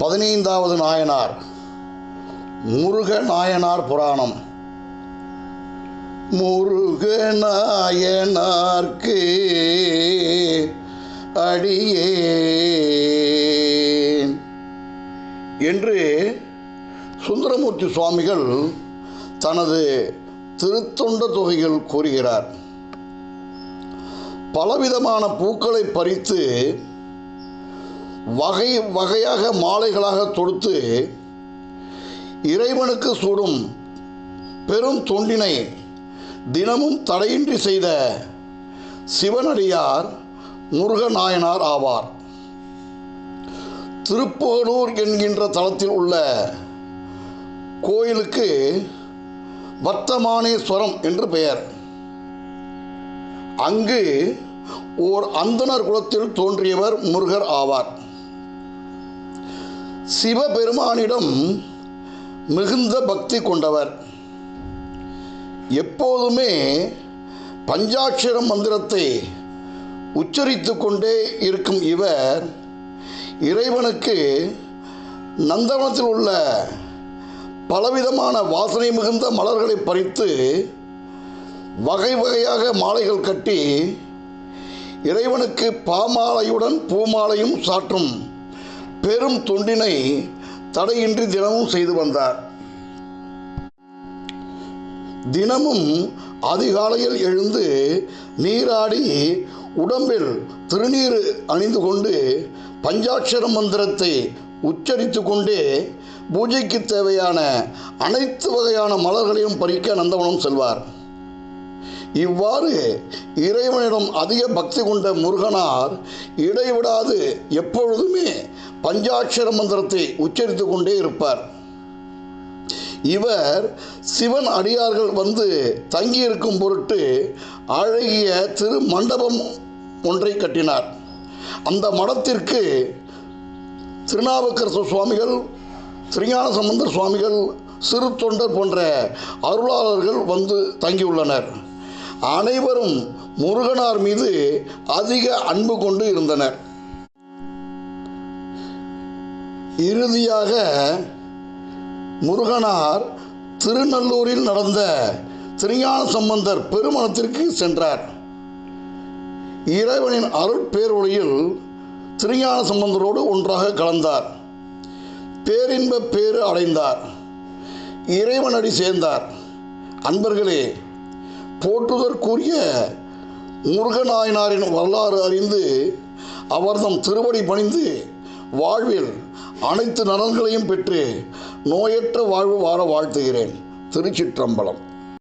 பதினைந்தாவது நாயனார் முருக நாயனார் புராணம். முருக நாயனார்க்கு அடியே என்று சுந்தரமூர்த்தி சுவாமிகள் தனது திருத்தொண்ட தொகைகள் கூறுகிறார். பலவிதமான பூக்களை பறித்து வகை வகையாக மாலைகளாக தொடுத்து இறைவனுக்கு சூடும் பெரும் தொண்டினை தினமும் தடையின்றி செய்த சிவனடியார் முருகநாயனார் ஆவார். திருப்புகலூர் என்கின்ற தளத்தில் உள்ள கோயிலுக்கு வர்த்தமானேஸ்வரம் என்று பெயர். அங்கு ஓர் அந்தனர் குலத்தில் தோன்றியவர் முருகர் ஆவார். சிவபெருமானிடம் மிகுந்த பக்தி கொண்டவர். எப்போதுமே பஞ்சாட்சர மந்திரத்தை உச்சரித்து கொண்டே இருக்கும் இவர் இறைவனுக்கு நந்தவனத்தில் உள்ள பலவிதமான வாசனை மிகுந்த மலர்களை பறித்து வகை வகையாக மாலைகள் கட்டி இறைவனுக்கு பாமாலையுடன் பூமாலையும் சாற்றும் பெரும் தொண்டினை தடையின்றி தினமும் செய்து வந்தார். தினமும் அதிகாலையில் எழுந்து நீராடி உடம்பில் திருநீர் அணிந்து கொண்டு பஞ்சாட்சர மந்திரத்தை உச்சரித்து கொண்டே பூஜைக்கு தேவையான அனைத்து வகையான மலர்களையும் பறிக்க நந்தவனம் செல்வார். இவ்வாறு இறைவனிடம் அதிக பக்தி கொண்ட முருகனார் இடைவிடாது எப்பொழுதுமே பஞ்சாட்சர மந்திரத்தை உச்சரித்து கொண்டே இருப்பார். இவர் சிவன் அடியார்கள் வந்து தங்கியிருக்கும் பொருட்டு அழகிய திரு மண்டபம் ஒன்றை கட்டினார். அந்த மடத்திற்கு திருநாவுக்கரசு சுவாமிகள் திருஞான சம்பந்தர் சுவாமிகள் சிறு தொண்டர் போன்ற அருளாளர்கள் வந்து தங்கியுள்ளனர். அனைவரும் முருகனார் மீது அதிக அன்பு கொண்டு இருந்தனர். இறுதியாக முருகனார் திருநல்லூரில் நடந்த திருஞான சம்பந்தர் பெருமணத்திற்கு சென்றார். இறைவனின் அருட்பேரொழியில் திருஞான சம்பந்தரோடு ஒன்றாக கலந்தார். பேரின்ப பேறு அடைந்தார். இறைவனடி சேர்ந்தார். அன்பர்களே போற்றுதற்குரிய முருகநாயனாரின் வரலாறு அறிந்து அவர்தம் திருவடி பணிந்து வாழ்வில் அனைத்து நலன்களையும் பெற்று நோயற்ற வாழ்வு வாழ வாழ்த்துகிறேன். திருச்சிற்றம்பலம்.